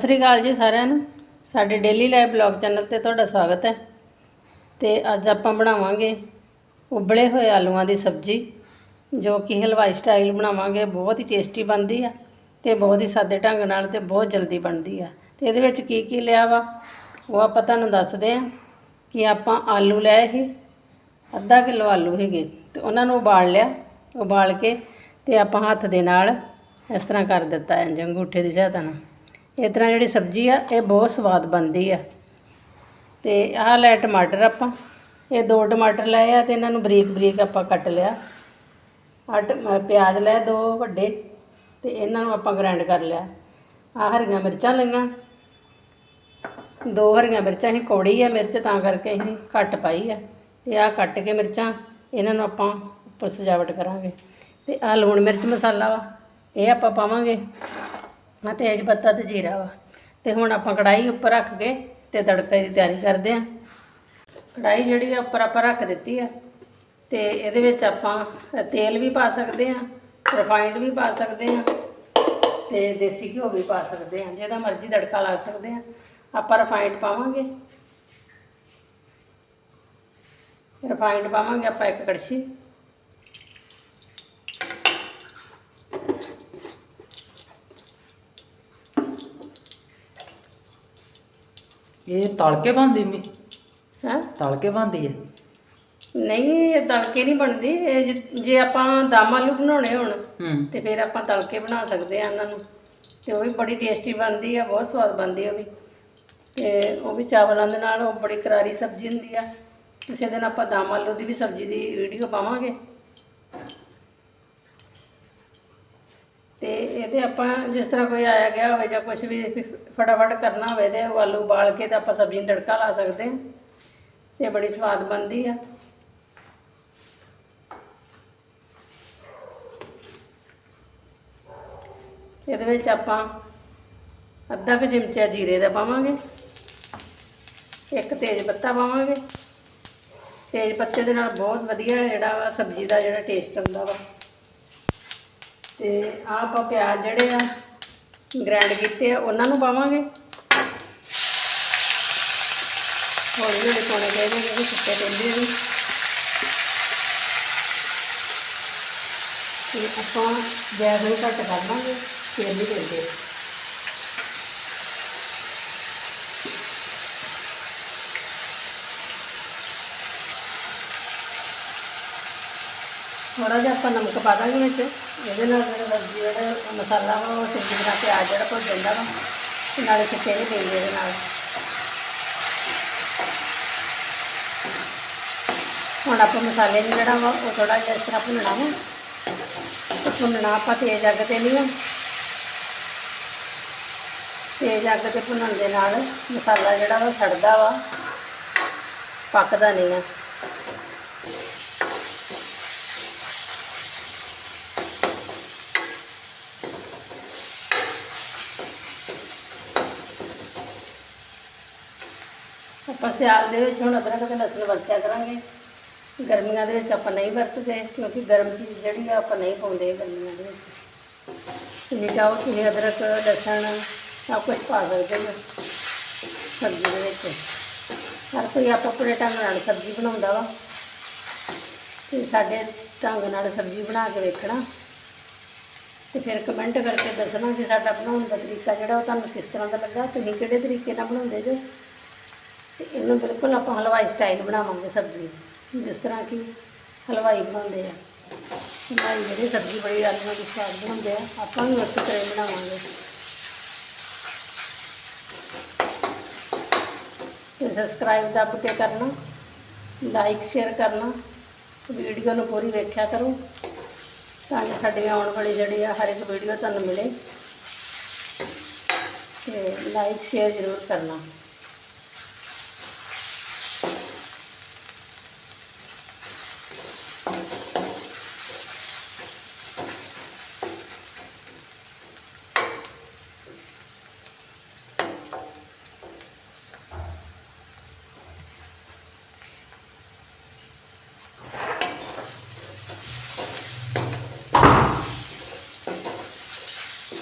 ਸਤਿ ਸ੍ਰੀ ਅਕਾਲ ਜੀ ਸਾਰਿਆਂ ਨੂੰ। ਸਾਡੇ ਡੇਲੀ ਲਾਈਫ ਬਲੌਗ ਚੈਨਲ ਤੇ ਤੁਹਾਡਾ ਸਵਾਗਤ ਹੈ। ਤੇ ਅੱਜ ਆਪਾਂ ਬਣਾਵਾਂਗੇ ਉਬਲੇ ਹੋਏ ਆਲੂਆਂ ਦੀ ਸਬਜ਼ੀ, ਜੋ ਕਿ ਹਲਵਾਈ ਸਟਾਈਲ ਬਣਾਵਾਂਗੇ। ਬਹੁਤ ਹੀ ਟੇਸਟੀ ਬਣਦੀ ਆ ਤੇ ਬਹੁਤ ਹੀ ਸਾਦੇ ਢੰਗ ਨਾਲ ਤੇ ਬਹੁਤ ਜਲਦੀ ਬਣਦੀ ਆ। ਤੇ ਇਹਦੇ ਵਿੱਚ ਕੀ ਕੀ ਲਿਆ ਵਾ, ਉਹ ਆਪਾਂ ਤੁਹਾਨੂੰ ਦੱਸਦੇ ਆ ਕਿ ਆਪਾਂ ਆਲੂ ਲਏ ਸੀ, ਅੱਧਾ ਕਿਲੋ ਆਲੂ ਹੈਗੇ ਤੇ ਉਹਨਾਂ ਨੂੰ ਉਬਾਲ ਲਿਆ, ਉਬਾਲ ਕੇ ਤੇ ਆਪਾਂ ਹੱਥ ਦੇ ਨਾਲ ਇਸ ਤਰ੍ਹਾਂ ਕਰ ਦਿੱਤਾ ਹੈ ਅੰਗੂਠੇ ਦੀ ਸਹਾਇਤਾ ਨਾਲ। ਇਸ ਤਰ੍ਹਾਂ ਜਿਹੜੀ ਸਬਜ਼ੀ ਆ, ਇਹ ਬਹੁਤ ਸਵਾਦ ਬਣਦੀ ਆ। ਤੇ ਆਹ ਲੈ ਟਮਾਟਰ ਆਪਾਂ। ਇਹ ਦੋ ਟਮਾਟਰ ਲਏ ਆ ਤੇ ਇਹਨਾਂ ਨੂੰ ਬਰੀਕ ਬਰੀਕ ਆਪਾਂ ਕੱਟ ਲਿਆ। ਆਹ ਟ- ਪਿਆਜ਼ ਲੈ ਦੋ ਵੱਡੇ ਤੇ ਇਹਨਾਂ ਨੂੰ ਆਪਾਂ ਗ੍ਰਾਈਂਡ ਕਰ ਲਿਆ। ਆਹ ਹਰੀਆਂ ਮਿਰਚਾਂ ਲਈਆਂ। ਦੋ ਹਰੀਆਂ ਮਿਰਚਾਂ ਹੀ ਕੌੜੀ ਆ ਮਿਰਚ, ਤਾਂ ਕਰਕੇ ਅਸੀਂ ਘੱਟ ਪਾਈ ਆ। ਤੇ ਆਹ ਕੱਟ ਕੇ ਮਿਰਚਾਂ, ਇਹਨਾਂ ਨੂੰ ਆਪਾਂ ਉੱਪਰ ਸਜਾਵਟ ਕਰਾਂਗੇ। ਤੇ ਆਹ ਲੂਣ ਮਿਰਚ ਮਸਾਲਾ ਵਾ, ਇਹ ਆਪਾਂ ਪਾਵਾਂਗੇ। ਆਹ ਤੇਜ ਪੱਤਾ ਤੇ ਜੀਰਾ ਵਾ। ਤੇ ਹੁਣ ਆਪਾਂ ਕੜਾਈ ਉੱਪਰ ਰੱਖ ਕੇ ਤੇ ਤੜਕੇ ਦੀ ਤਿਆਰੀ ਕਰਦੇ ਆਂ ਕੜਾਈ ਜਿਹੜੀ ਆ ਉੱਪਰ ਆਪਾਂ ਰੱਖ ਦਿੱਤੀ ਆ। ਤੇ ਇਹਦੇ ਵਿੱਚ ਆਪਾਂ ਤੇਲ ਵੀ ਪਾ ਸਕਦੇ ਆ ਰਿਫਾਈਂਡ ਵੀ ਪਾ ਸਕਦੇ ਆ ਤੇ ਦੇਸੀ ਘਿਓ ਵੀ ਪਾ ਸਕਦੇ ਆ ਜਿਹਦਾ ਮਰਜ਼ੀ ਤੜਕਾ ਲਾ ਸਕਦੇ ਆ ਆਪਾਂ ਰਿਫਾਈਂਡ ਪਾਵਾਂਗੇ। ਰਿਫਾਈਂਡ ਪਾਵਾਂਗੇ ਆਪਾਂ ਇੱਕ ਕੜਛੀ। ਇਹ ਤਲ ਕੇ ਬਣਦੀ ਮੀ ਹਾਂ? ਤਲ ਕੇ ਬਣਦੀ ਹੈ ਨਹੀਂ ਇਹ ਤੜਕੇ ਨਹੀਂ ਬਣਦੀ। ਇਹ ਜੇ- ਜੇ ਆਪਾਂ ਦਮ ਆਲੂ ਬਣਾਉਣੇ ਹੋਣ ਹੂੰ। ਤੇ ਫਿਰ ਆਪਾਂ ਤੜਕੇ ਬਣਾ ਸਕਦੇ ਆ ਇਹਨਾਂ ਨੂੰ। ਤੇ ਉਹ ਵੀ ਬੜੀ ਟੇਸਟੀ ਬਣਦੀ ਆ ਬਹੁਤ ਸਵਾਦ ਬਣਦੀ ਆ ਉਹ ਵੀ। ਤੇ ਉਹ ਵੀ ਚਾਵਲਾਂ ਦੇ ਨਾਲ ਉਹ ਬੜੀ ਕਰਾਰੀ ਸਬਜ਼ੀ ਹੁੰਦੀ ਆ। ਕਿਸੇ ਦਿਨ ਆਪਾਂ ਦਮ ਆਲੂ ਦੀ ਵੀ ਸਬਜ਼ੀ ਦੀ ਵੀਡੀਓ ਪਾਵਾਂਗੇ। ਤੇ ਇਹਦੇ ਆਪਾਂ ਜਿਸ ਤਰ੍ਹਾਂ ਕੋਈ ਆਇਆ ਗਿਆ ਹੋਵੇ ਜਾਂ ਕੁਝ ਵੀ ਫਟਾਫਟ ਕਰਨਾ ਹੋਵੇ ਤੇ ਉਹ ਆਲੂ ਬਾਲ ਕੇ ਤਾਂ ਆਪਾਂ ਸਬਜ਼ੀ ਨੂੰ ਤੜਕਾ ਲਾ ਸਕਦੇ ਹਾਂ। ਤੇ ਬੜੀ ਸਵਾਦ ਬਣਦੀ ਆ। ਇਹਦੇ ਵਿੱਚ ਆਪਾਂ ਅੱਧਾ ਕੁ ਚਮਚਾ ਜੀਰੇ ਦਾ ਪਾਵਾਂਗੇ। ਇੱਕ ਤੇਜ ਪੱਤਾ ਪਾਵਾਂਗੇ। ਤੇਜ ਪੱਤੇ ਦੇ ਨਾਲ ਬਹੁਤ ਵਧੀਆ ਜਿਹੜਾ ਵਾ ਸਬਜ਼ੀ ਦਾ ਜਿਹੜਾ ਟੇਸਟ ਆਉਂਦਾ ਵਾ। ਤੇ ਆਹ ਆਪਾਂ ਪਿਆਜ਼ ਜਿਹੜੇ ਆ ਗ੍ਰਾਈਂਡ ਕੀਤੇ ਆ, ਉਹਨਾਂ ਨੂੰ ਪਾਵਾਂਗੇ। ਹੌਲੀ ਹੌਲੀ ਪਾਉਣੇ ਚਾਹੀਦੇ ਨੇ ਕਿਉਂਕਿ ਸੁੱਕੇ ਪੈਂਦੇ ਨੇ ਤੇ ਆਪਾਂ ਗੈਸ ਨੂੰ ਘੱਟ ਕਰ ਲਾਂਗੇ, ਫਿਰ ਨਹੀਂ ਦਿੰਦੇ ਥੋੜਾ ਜਿਹਾ ਆਪਾਂ ਨਮਕ ਪਾ ਦਾਂਗੇ ਵਿੱਚ। ਇਹਦੇ ਨਾਲ ਜਿਹੜਾ ਸਬਜ਼ੀ ਜਿਹੜਾ ਮਸਾਲਾ ਵਾ, ਉਹ ਚੰਗੀ ਤਰ੍ਹਾਂ ਪਿਆਜ਼ ਜਿਹੜਾ ਭੁੱਜ ਜਾਂਦਾ ਵਾ, ਤੇ ਨਾਲੇ ਸੁੱਕੇ ਨਹੀਂ ਪੈਂਦੇ ਇਹਦੇ ਨਾਲ। ਹੁਣ ਆਪਾਂ ਮਸਾਲੇ ਨੂੰ ਜਿਹੜਾ ਵਾ, ਉਹ ਥੋੜਾ ਜਿਹਾ ਇਸ ਤਰ੍ਹਾਂ ਭੁੰਨਣਾ ਵਾ। ਭੁੰਨਣਾ ਆਪਾਂ ਤੇਜ਼ ਅੱਗ ਤੇ ਨਹੀਂ ਆ। ਤੇਜ਼ ਅੱਗ ਤੇ ਭੁੰਨਣ ਦੇ ਨਾਲ ਮਸਾਲਾ ਜਿਹੜਾ ਵਾ ਸੜਦਾ ਵਾ, ਪੱਕਦਾ ਨਹੀਂ ਆ। ਆਪਾਂ ਸਿਆਲ ਦੇ ਵਿੱਚ ਹੁਣ ਅਦਰਕ ਤੇ ਲਸਣ ਵਰਤਿਆ ਕਰਾਂਗੇ। ਗਰਮੀਆਂ ਦੇ ਵਿੱਚ ਆਪਾਂ ਨਹੀਂ ਵਰਤਦੇ, ਕਿਉਂਕਿ ਗਰਮ ਚੀਜ਼ ਜਿਹੜੀ ਆ ਆਪਾਂ ਨਹੀਂ ਪਾਉਂਦੇ ਗਰਮੀਆਂ ਦੇ ਵਿੱਚ। ਜਿੰਨੀ ਚਾਹੋ ਤੁਸੀਂ ਅਦਰਕ, ਲਸਣ ਸਭ ਕੁਝ ਪਾ ਸਕਦੇ ਹੋ ਸਬਜ਼ੀ ਦੇ ਵਿੱਚ। ਹਰ ਕੋਈ ਆਪੋ ਆਪਣੇ ਢੰਗ ਨਾਲ ਸਬਜ਼ੀ ਬਣਾਉਂਦਾ ਵਾ। ਤੇ ਸਾਡੇ ਢੰਗ ਨਾਲ ਸਬਜ਼ੀ ਬਣਾ ਕੇ ਵੇਖਣਾ। ਤੇ ਫਿਰ ਕਮੈਂਟ ਕਰਕੇ ਦੱਸਣਾ ਕਿ ਸਾਡਾ ਬਣਾਉਣ ਦਾ ਤਰੀਕਾ ਜਿਹੜਾ ਉਹ ਤੁਹਾਨੂੰ ਕਿਸ ਤਰ੍ਹਾਂ ਦਾ ਲੱਗਾ, ਤੁਸੀਂ ਕਿਹੜੇ ਤਰੀਕੇ ਨਾਲ ਬਣਾਉਂਦੇ ਜੋ। ਤੇ ਇਹਨੂੰ ਬਿਲਕੁਲ ਆਪਾਂ ਹਲਵਾਈ ਸਟਾਈਲ ਬਣਾਵਾਂਗੇ ਸਬਜ਼ੀ। ਜਿਸ ਤਰ੍ਹਾਂ ਕਿ ਹਲਵਾਈ ਬਣਾਉਂਦੇ ਆ। ਹਲਵਾਈ ਜਿਹੜੀ ਸਬਜ਼ੀ ਬੜੀ ਆਲੂਆਂ ਦੀ ਸਵਾਦ ਬਣਾਉਂਦੇ ਆ, ਆਪਾਂ ਵੀ ਉਸੇ ਤਰ੍ਹਾਂ ਬਣਾਵਾਂਗੇ। ਤੇ ਸਬਸਕ੍ਰਾਈਬ ਦੱਬ ਕੇ ਕਰਨਾ ਲਾਈਕ ਸ਼ੇਅਰ ਕਰਨਾ ਵੀਡੀਓ ਨੂੰ ਪੂਰੀ ਵੇਖਿਆ ਕਰੋ, ਤਾਂ ਕਿ ਸਾਡੀਆਂ ਆਉਣ ਵਾਲੀ ਜਿਹੜੀ ਆ, ਹਰ ਇੱਕ ਵੀਡੀਓ ਤੁਹਾਨੂੰ ਮਿਲੇ। ਤੇ ਲਾਈਕ ਸ਼ੇਅਰ ਜ਼ਰੂਰ ਕਰਨਾ।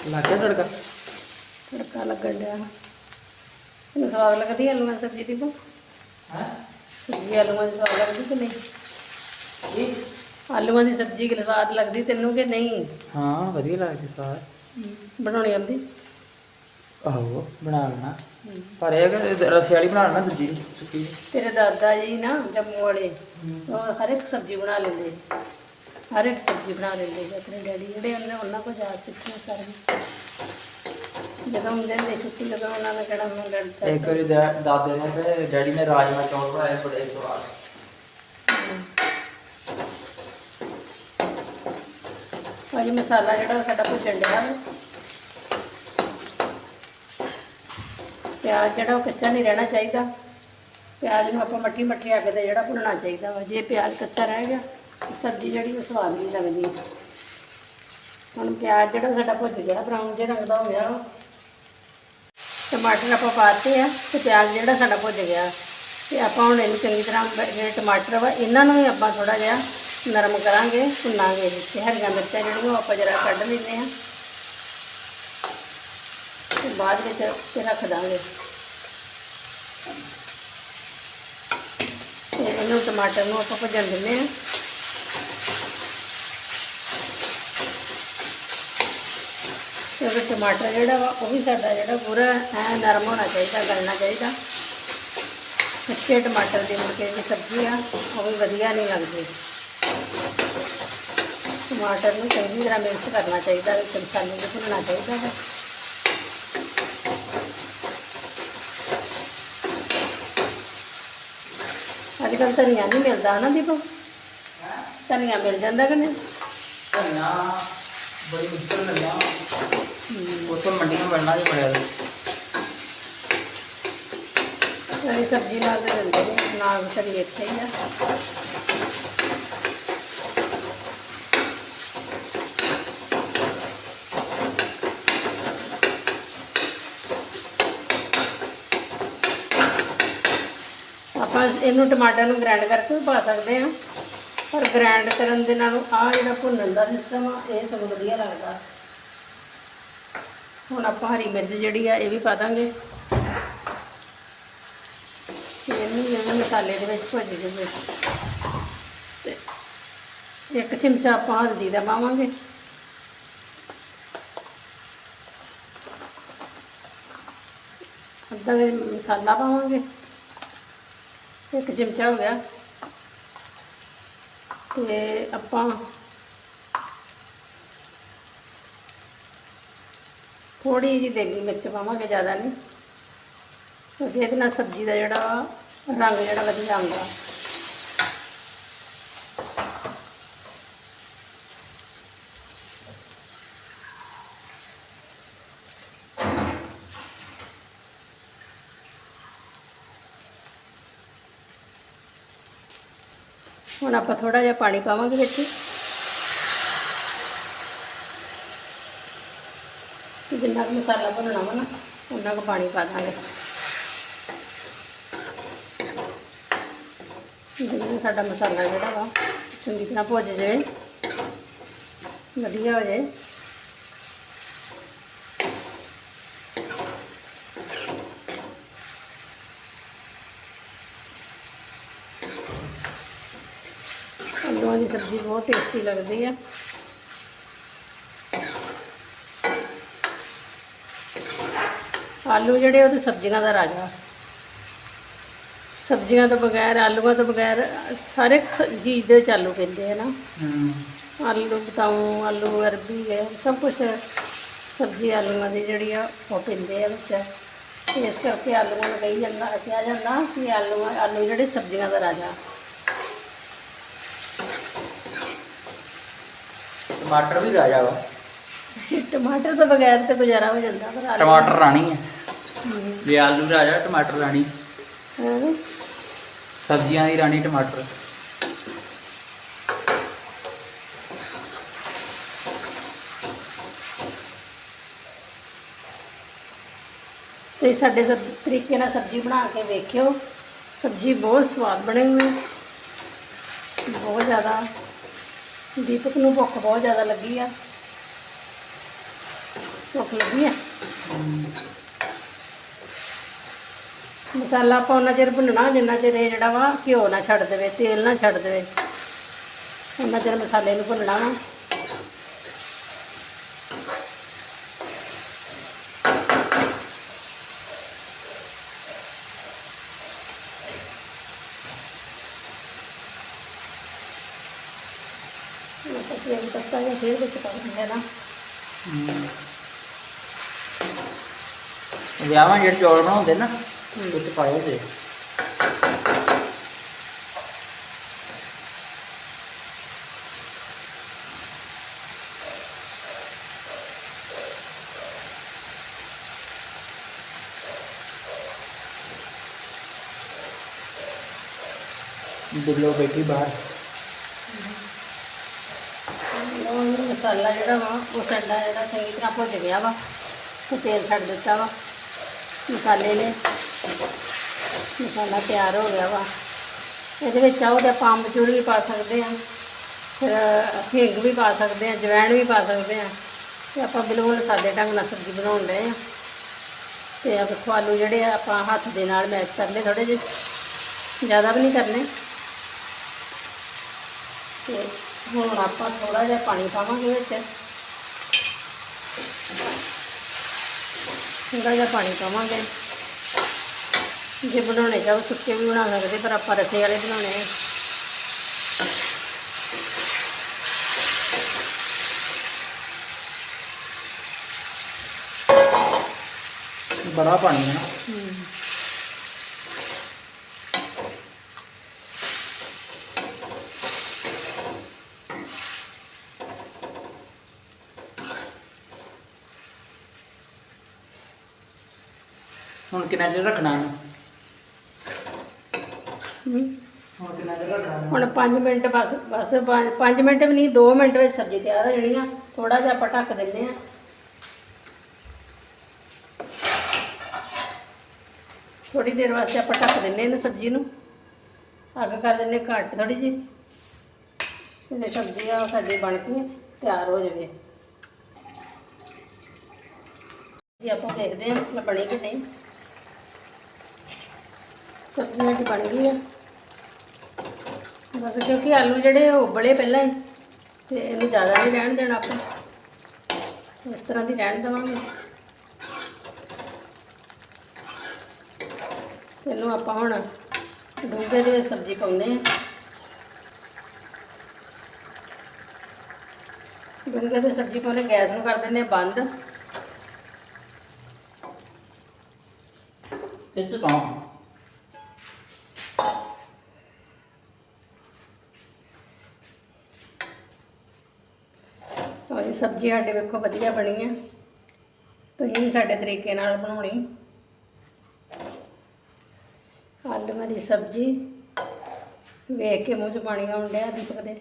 ਲੱਗ ਗਿਆ ਤੜਕਾ? ਤੜਕਾ ਲੱਗਣ ਡਿਆ ਤੈਨੂੰ ਸਵਾਦ ਲੱਗਦੀ ਆਲੂਆਂ ਦੀ ਸਬਜ਼ੀ ਦੀ ਤੂੰ? ਹੈ? ਸਬਜ਼ੀ ਆਲੂਆਂ ਦੀ ਸਵਾਦ ਲੱਗਦੀ ਕਿ ਨਹੀਂ? ਇਹ ਆਲੂਆਂ ਦੀ ਸਬਜ਼ੀ ਕਿ ਸਵਾਦ ਲੱਗਦੀ ਤੈਨੂੰ ਕਿ ਨਹੀਂ? ਹਾਂ ਵਧੀਆ ਲੱਗਦੀ ਸਾਰ ਬਣਾਉਣੀ ਆਉਂਦੀ? ਆਹੋ ਬਣਾ ਲੈਣਾ। ਪਰ ਇਹ ਕਿ ਰਸੇ ਵਾਲੀ ਬਣਾ ਲੈਣਾ ਦੂਜੀ ਸੁੱਕੀ। ਤੇਰੇ ਦਾਦਾ ਜੀ ਨਾ ਜੰਮੂ ਵਾਲੇ ਉਹ ਹਰ ਇੱਕ ਸਬਜ਼ੀ ਬਣਾ ਲੈਂਦੇ। ਹਰ ਇੱਕ ਸਬਜ਼ੀ ਬਣਾ ਲੈਂਦੇ ਸੀ ਆਪਣੇ ਡੈਡੀ ਜਿਹੜੇ ਉਹਨੇ ਉਹਨਾਂ ਕੋਲ ਜਾ ਸਿੱਖੀਆਂ ਸਾਰੀਆਂ ਜਦੋਂ ਹੁੰਦੇ ਨੇ ਛੁੱਟੀ ਜਦੋਂ ਉਹਨਾਂ ਨੇ ਕਿਹੜਾ ਮੈਂ ਡੈਡੀ ਇੱਕ ਵਾਰੀ ਦੈ- ਦਾਦੇ ਨੇ ਤੇ ਡੈਡੀ ਨੇ ਰਾਜਮਾ ਚੌਲ ਬਣਾਏ ਬੜੇ ਸਵਾਦ। ਭਾਜੀ ਮਸਾਲਾ ਜਿਹੜਾ ਉਹ ਸਾਡਾ ਭੁੱਜਣ ਡਿਆ ਵਾ। ਪਿਆਜ਼ ਜਿਹੜਾ ਉਹ ਕੱਚਾ ਨਹੀਂ ਰਹਿਣਾ ਚਾਹੀਦਾ। ਪਿਆਜ਼ ਨੂੰ ਆਪਾਂ ਮੱਠੀ ਮੱਠੀ ਅੱਗ ਤੇ ਜਿਹੜਾ ਭੁੰਨਣਾ ਚਾਹੀਦਾ ਵਾ। ਜੇ ਪਿਆਜ਼ ਕੱਚਾ ਰਹਿ ਗਿਆ ਸਬਜ਼ੀ ਜਿਹੜੀ ਉਹ ਸਵਾਦ ਨਹੀਂ ਲੱਗਦੀ। ਹੁਣ ਪਿਆਜ਼ ਜਿਹੜਾ ਸਾਡਾ ਭੁੱਜ ਗਿਆ ਬਰਾਊਨ ਜਿਹਾ ਰੰਗ ਦਾ ਹੋ ਗਿਆ। ਵਾ। ਟਮਾਟਰ ਆਪਾਂ ਪਾਤੇ ਆ ਤੇ ਪਿਆਜ਼ ਜਿਹੜਾ ਸਾਡਾ ਭੁੱਜ ਗਿਆ। ਤੇ ਆਪਾਂ ਹੁਣ ਇਹਨੂੰ ਚੰਗੀ ਤਰ੍ਹਾਂ ਜਿਹੜੇ ਟਮਾਟਰ ਵਾ, ਇਹਨਾਂ ਨੂੰ ਵੀ ਆਪਾਂ ਥੋੜਾ ਜਿਹਾ ਨਰਮ ਕਰਾਂਗੇ, ਭੁੰਨਾਂਗੇ ਤੇ ਹਰੀਆਂ ਮਿਰਚਾਂ ਜਿਹੜੀਆਂ ਉਹ ਆਪਾਂ ਜਰਾ ਕੱਢ ਲੈਂਦੇ ਆ। ਤੇ ਬਾਅਦ ਵਿੱਚ ਤੇ ਰੱਖ ਦਾਂਗੇ। ਤੇ ਇਹਨੂੰ ਟਮਾਟਰ ਨੂੰ ਆਪਾਂ ਭੁੰਨ ਦਿੰਦੇ ਆ। ਕਿਉਂਕਿ ਟਮਾਟਰ ਜਿਹੜਾ ਵਾ, ਉਹ ਵੀ ਸਾਡਾ ਜਿਹੜਾ ਪੂਰਾ ਐ ਨਰਮ ਹੋਣਾ ਚਾਹੀਦਾ, ਗਲਣਾ ਚਾਹੀਦਾ। ਕੱਚੇ ਟਮਾਟਰ ਦੀ ਮੁੜ ਕੇ ਦੀ ਸਬਜ਼ੀ ਆ, ਉਹ ਵੀ ਵਧੀਆ ਨਹੀਂ ਲੱਗਦੀ। ਟਮਾਟਰ ਨੂੰ ਚੰਗੀ ਤਰ੍ਹਾਂ ਮਿਕਸ ਕਰਨਾ ਚਾਹੀਦਾ, ਵਿੱਚ ਮਸਾਲੇ ਨੂੰ ਭੁੰਨਣਾ ਚਾਹੀਦਾ ਹੈ ਅੱਜ ਕੱਲ੍ਹ ਧਨੀਆ ਨਹੀਂ ਮਿਲਦਾ ਨਾ ਦੀਪਕ ਧਨੀਆ ਮਿਲ ਜਾਂਦਾ ਕਿ ਨਹੀਂ? ਧਨੀਆ ਬੜੀ ਮੁਸ਼ਕਲ ਮਿਲਣਾ ਉੱਥੋਂ ਮੰਡੀਆਂ ਮਿਲਣਾ ਹੀ ਬੜਿਆ ਸਾਰੀ ਸਬਜ਼ੀ ਨਾਲ ਤੇ ਦਿੰਦੇ ਨੇ, ਨਾਲ ਸਾਡੀ ਇੱਥੇ ਹੀ ਆ। ਆਪਾਂ ਇਹਨੂੰ ਟਮਾਟਰ ਨੂੰ ਗ੍ਰਾਈਂਡ ਕਰਕੇ ਵੀ ਪਾ ਸਕਦੇ ਹਾਂ। ਪਰ ਗ੍ਰਾਈਂਡ ਕਰਨ ਦੇ ਨਾਲੋਂ ਆ ਜਿਹੜਾ ਭੁੰਨਣ ਦਾ ਸਿਸਟਮ ਆ, ਇਹ ਸਭ ਵਧੀਆ ਲੱਗਦਾ। ਹੁਣ ਆਪਾਂ ਹਰੀ ਮਿਰਚ ਜਿਹੜੀ ਆ, ਇਹ ਵੀ ਪਾ ਦਾਂਗੇ। ਇਹਨੂੰ ਜਿਵੇਂ ਮਸਾਲੇ ਦੇ ਵਿੱਚ ਭੁੱਜ ਜਾਵੇ ਤੇ ਇੱਕ ਚਮਚਾ ਆਪਾਂ ਹਲਦੀ ਦਾ ਪਾਵਾਂਗੇ। ਅੱਧਾ ਮਸਾਲਾ ਪਾਵਾਂਗੇ। ਇੱਕ ਚਮਚਾ ਹੋ ਗਿਆ। ਤੇ ਆਪਾਂ ਥੋੜੀ ਜਿਹੀ ਦੇਗੀ ਮਿਰਚ ਪਾਵਾਂਗੇ, ਜ਼ਿਆਦਾ ਨਹੀਂ। ਕਿਉਂਕਿ ਇਹਦੇ ਨਾਲ ਸਬਜ਼ੀ ਦਾ ਜਿਹੜਾ ਵਾ ਰੰਗ ਜਿਹੜਾ ਵਧੀਆ ਆਉਂਦਾ। ਹੁਣ ਆਪਾਂ ਥੋੜਾ ਜਿਹਾ ਪਾਣੀ ਪਾਵਾਂਗੇ ਵਿੱਚ। ਤੇ ਜਿੰਨਾ ਕੁ ਮਸਾਲਾ ਭੁੰਨਣਾ ਵਾ ਨਾ ਉਹਨਾਂ ਕੁ ਪਾਣੀ ਪਾ ਦਾਂਗੇ। ਜਿੰਨਾ ਸਾਡਾ ਮਸਾਲਾ ਜਿਹੜਾ ਵਾ, ਚੰਗੀ ਤਰ੍ਹਾਂ ਭੁੱਜ ਜਾਵੇ, ਵਧੀਆ ਹੋ ਜਾਏ ਆਲੂਆਂ ਦੀ ਸਬਜ਼ੀ ਬਹੁਤ ਟੇਸਟੀ ਲੱਗਦੀ ਆ। ਆਲੂ ਜਿਹੜੇ ਉਹ ਤੇ ਸਬਜ਼ੀਆਂ ਦਾ ਰਾਜਾ ਸਬਜ਼ੀਆਂ ਤੋਂ ਬਗੈਰ ਆਲੂਆਂ ਤੋਂ ਬਗੈਰ ਸਾਰੇ ਚੀਜ਼ ਦੇ ਆਲੂ ਪੈਂਦੇ ਆ ਨਾ। ਆਲੂ ਬਤਾਉ ਆਲੂ ਅਰਬੀ ਹੈ ਸਭ ਕੁਝ ਸਬਜ਼ੀ ਆਲੂਆਂ ਦੀ ਜਿਹੜੀ ਆ ਉਹ ਪੈਂਦੇ ਆ ਵਿੱਚ। ਇਸ ਕਰਕੇ ਆਲੂਆਂ ਨੂੰ ਕਹੀ ਜਾਂਦਾ ਕਿਹਾ ਜਾਂਦਾ ਕਿ ਆਲੂ ਆਲੂ ਜਿਹੜੇ ਸਬਜ਼ੀਆਂ ਦਾ ਰਾਜਾ। ਟਮਾਟਰ ਵੀ ਰਾਜਾ ਵਾ। ਟਮਾਟਰ ਤੋਂ ਬਗੈਰ ਤੇ ਗੁਜ਼ਾਰਾ ਹੋ ਜਾਂਦਾ ਪਰ ਆਲੂ ਟਮਾਟਰ ਰਾਣੀ ਹੈ। ਵੀ ਆਲੂ ਰਾਜਾ ਟਮਾਟਰ ਰਾਣੀ ਹੈਂ। ਸਬਜ਼ੀਆਂ ਦੀ ਰਾਣੀ ਟਮਾਟਰ। ਤੇ ਸਾਡੇ ਸਭ ਤਰੀਕੇ ਨਾਲ ਸਬਜ਼ੀ ਬਣਾ ਕੇ ਵੇਖਿਓ। ਸਬਜ਼ੀ ਬਹੁਤ ਸਵਾਦ ਬਣੇਗੀ ਬਹੁਤ ਜ਼ਿਆਦਾ ਦੀਪਕ ਨੂੰ ਭੁੱਖ ਬਹੁਤ ਜ਼ਿਆਦਾ ਲੱਗੀ ਆ। ਭੁੱਖ ਲੱਗੀ ਆ। ਮਸਾਲਾ ਆਪਾਂ ਉਹਨਾਂ ਚਿਰ ਭੁੰਨਣਾ, ਜਿੰਨਾ ਚਿਰ ਇਹ ਜਿਹੜਾ ਵਾ ਘਿਓ ਨਾ ਛੱਡ ਦੇਵੇ, ਤੇਲ ਨਾ ਛੱਡ ਦੇਵੇ, ਉਹਨਾਂ ਚਿਰ ਮਸਾਲੇ ਨੂੰ ਭੁੰਨਣਾ ਵਾ। ਆ ਨਾ। ਵਿਆਹਾਂ ਜਿਹੜੇ ਚੌਲ ਬਣਾਉਂਦੇ ਨਾ ਵਿੱਚ ਪਾਏ ਤੇ ਬਿੱਲੋ ਬੈਠੀ ਬਾਹਰ। ਉਹ ਮਸਾਲਾ ਜਿਹੜਾ ਵਾ, ਉਹ ਸਾਡਾ ਜਿਹੜਾ ਚੰਗੀ ਤਰ੍ਹਾਂ ਭੁੱਜ ਗਿਆ ਵਾ ਤੇ ਤੇਲ ਛੱਡ ਦਿੱਤਾ ਵਾ। ਮਸਾਲੇ ਨੇ ਮਸਾਲਾ ਤਿਆਰ ਹੋ ਗਿਆ ਵਾ। ਇਹਦੇ ਵਿੱਚ ਆਓ ਤੇ ਆਪਾਂ ਅੰਬਚੂਰ ਵੀ ਪਾ ਸਕਦੇ ਆ ਫਿਰ ਹਿੰਗ ਵੀ ਪਾ ਸਕਦੇ ਆ ਜਵੈਣ ਵੀ ਪਾ ਸਕਦੇ ਆ ਤੇ ਆਪਾਂ ਬਿਲਕੁਲ ਸਾਦੇ ਢੰਗ ਨਾਲ ਸਬਜ਼ੀ ਬਣਾਉਣ ਡਏ ਆ ਤੇ ਆ ਵੇਖੋ ਆਲੂ ਜਿਹੜੇ ਆ, ਆਪਾਂ ਹੱਥ ਦੇ ਨਾਲ ਮੈਸ਼ ਕਰਨੇ ਲਏ ਥੋੜੇ ਜਿਹੇ। ਜ਼ਿਆਦਾ ਵੀ ਨਹੀਂ ਕਰਨੇ। ਤੇ ਹੁਣ ਆਪਾਂ ਥੋੜਾ ਜਿਹਾ ਪਾਣੀ ਪਾਵਾਂਗੇ ਵਿੱਚ। ਥੋੜਾ ਜਿਹਾ ਪਾਣੀ ਪਾਵਾਂਗੇ। ਜੇ ਬਣਾਉਣੇ ਚਾਹੋ ਸੁੱਕੇ ਵੀ ਬਣਾ ਸਕਦੇ ਪਰ ਆਪਾਂ ਰਸੇ ਵਾਲੇ ਬਣਾਉਣੇ ਆ। ਬੜਾ ਪਾਣੀ ਹੈ ਨਾ। ਕਿੰਨਾ ਚਿਰ ਰੱਖਣਾ ਇਹਨੂੰ। ਹੁਣ ਕਿੰਨਾ ਚਿਰ ਰੱਖਣਾ ਇਹਨੂੰ? ਹੁਣ 5 ਮਿੰਟ ਬਸ ਬਸ 5 ਮਿੰਟ ਵੀ ਨਹੀਂ 2 ਮਿੰਟ ਵਿੱਚ ਸਬਜ਼ੀ ਤਿਆਰ ਹੋ ਜਾਣੀ ਆ। ਥੋੜਾ ਜਿਹਾ ਆਪਾਂ ਢੱਕ ਦਿੰਦੇ ਆ। ਥੋੜੀ ਦੇਰ ਵਾਸਤੇ ਆਪਾਂ ਢੱਕ ਦਿੰਦੇ ਇਹਨੂੰ ਸਬਜ਼ੀ ਨੂੰ। ਅੱਗ ਕਰ ਦਿੰਦੇ ਘੱਟ ਥੋੜੀ ਜਿਹੀ। ਜਿਹੜੀ ਸਬਜ਼ੀ ਆ ਸਾਡੀ ਬਣ ਕੇ ਤਿਆਰ ਹੋ ਜਾਵੇ। ਜੀ ਆਪਾਂ ਦੇਖਦੇ ਹਾਂ ਬਣੀ ਕਿ ਨਹੀਂ। ਸਬਜ਼ੀ ਸਾਡੀ ਬਣ ਗਈ ਆ ਬਸ ਕਿਉਂਕਿ ਆਲੂ ਜਿਹੜੇ ਉਹ ਉਬਲੇ ਪਹਿਲਾਂ ਹੀ, ਤੇ ਇਹਨੂੰ ਜ਼ਿਆਦਾ ਨਹੀਂ ਰਹਿਣ ਦੇਣਾ ਆਪਾਂ। ਇਸ ਤਰ੍ਹਾਂ ਦੀ ਰਹਿਣ ਦੇਵਾਂਗੇ। ਇਹਨੂੰ ਆਪਾਂ ਹੁਣ ਡੂੰਘੇ ਦੇ ਸਬਜ਼ੀ ਪਾਉਂਦੇ ਆ ਡੂੰਘੇ ਦੇ ਸਬਜ਼ੀ ਪਾਉਣੇ ਗੈਸ ਨੂੰ ਕਰ ਦਿੰਦੇ ਆ ਬੰਦ। ਇਸ ਚ ਸਬਜ਼ੀ ਸਾਡੇ ਵੇਖੋ ਵਧੀਆ ਬਣੀ ਹੈ ਤੁਸੀਂ ਵੀ ਸਾਡੇ ਤਰੀਕੇ ਨਾਲ ਬਣਾਉਣੀ। ਆਲੂਆਂ ਦੀ ਸਬਜ਼ੀ। ਵੇਖ ਕੇ ਮੂੰਹ 'ਚ ਪਾਣੀ ਆਉਣ ਡਿਆ ਦੀਪਕ ਦੇ।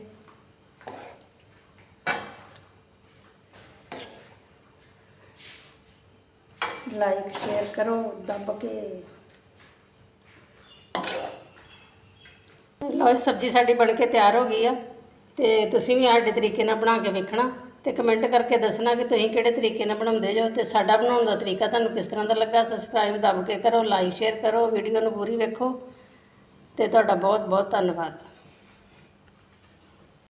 ਲਾਈਕ ਸ਼ੇਅਰ ਕਰੋ, ਦੱਬ ਕੇ। ਲਓ ਸਬਜ਼ੀ ਸਾਡੀ ਬਣ ਕੇ ਤਿਆਰ ਹੋ ਗਈ ਆ। ਤੇ ਤੁਸੀਂ ਵੀ ਸਾਡੇ ਤਰੀਕੇ ਨਾਲ ਬਣਾ ਕੇ ਵੇਖਣਾ। ਤੇ ਕਮੈਂਟ ਕਰਕੇ ਦੱਸਣਾ ਕਿ ਤੁਸੀਂ ਕਿਹੜੇ ਤਰੀਕੇ ਨਾਲ ਬਣਾਉਂਦੇ ਜੋ ਤੇ ਸਾਡਾ ਬਣਾਉਣ ਦਾ ਤਰੀਕਾ ਤੁਹਾਨੂੰ ਕਿਸ ਤਰ੍ਹਾਂ ਦਾ ਲੱਗਾ। ਸਬਸਕ੍ਰਾਈਬ ਦੱਬ ਕੇ ਕਰੋ ਲਾਈਕ ਸ਼ੇਅਰ ਕਰੋ ਵੀਡੀਓ ਨੂੰ ਪੂਰੀ ਵੇਖੋ। ਤੇ ਤੁਹਾਡਾ ਬਹੁਤ ਬਹੁਤ ਧੰਨਵਾਦ।